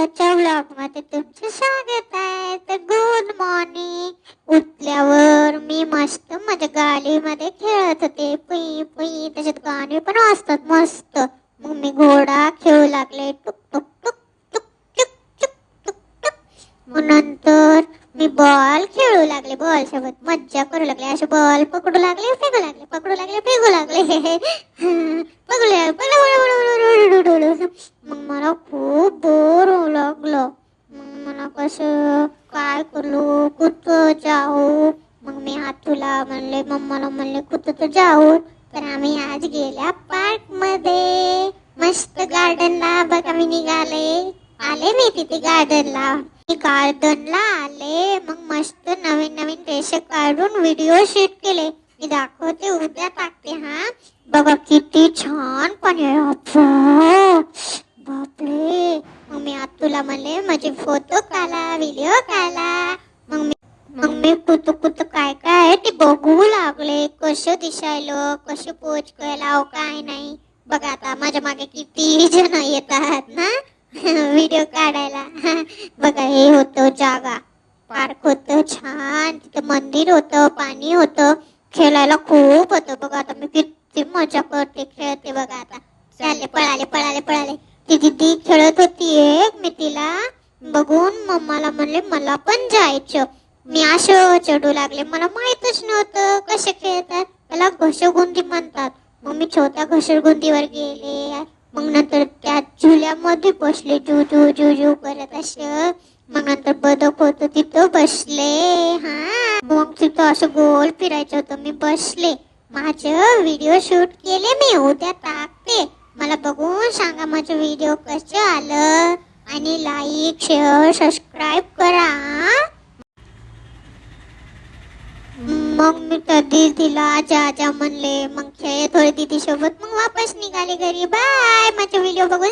आजच्या ब्लॉगमध्ये तुमचे स्वागत आहे. तर गुड मॉर्निंग उठल्यावर मी मस्त माझ्या गाडीमध्ये खेळत होते. पुई पुई त्याच्यात गाणे पण वाजतात मस्त. मग मी घोडा खेळू लागले. टुक टुक टुक टुक टुक टुक टुक टुक. मग नंतर मी बॉल खेळू लागले. बॉल सोबत मज्जा करू लागले. असे बॉल पकडू लागले फेकू लागले पकडू लागले फेकू लागले पकडू लागले पकडू मग मला खूप बोर होऊ लागलं. मग मला कसं काय करू? कुठं जाऊ? मग मी तुला म्हणले मम्माला म्हणले कुठं तर जाऊ. तर आम्ही आज गेल्या पार्कमध्ये. मस्त गार्डनला बघा मी निघाले. आले मी तिथे गार्डनला मी गार्डनला आले. मग मस्त नवीन नवीन ड्रेस काढून व्हिडिओ शूट केले. मी दाखवते उद्या टाकते हा. तुला म्हणले माझे फोटो काढा व्हिडिओ काढा. मग मी मग मी कुत कुत काय काय ते बघू लागले. कसं दिसायलो कसं पोच करायला काय नाही. बघा आता माझ्या मागे किती जण येतात ना व्हिडिओ काढायला. बघा हे होतं जागा. पार्क होतं छान. तिथं मंदिर होतं पाणी होतं. खेळायला खूप होतं. बघा आता मी किती मजा करते खेळते बघा आता. चालले पळाले पळाले पळाले. ती दिदी खेळत होती एक. मी तिला बघून मम्माला म्हणले मला पण जायचं. मी असं चढू लागले. मला माहितच नव्हतं कसे खेळतात. त्याला घसरगुंदी म्हणतात. मग मी छोट्या घसरगुंदीवर गेले. मग नंतर त्या झुल्यामध्ये बसले. जू जू जू जू करत असं. मग नंतर बदक होतं. तिथं बसले. हा. मग तिथं असं गोल फिरायचं होतं. मी बसले. माझं व्हिडिओ शूट केले मी. उद्या टाकते. मला बघून सांगा माझं व्हिडिओ कसं आलं? आणि लाईक शेअर सबस्क्राईब करा. मग मी कधी तिला आजा आजा म्हणले मग खेळ थोडी दीदी सोबत मग वापस निघाले घरी. बाय माझा व्हिडिओ बघून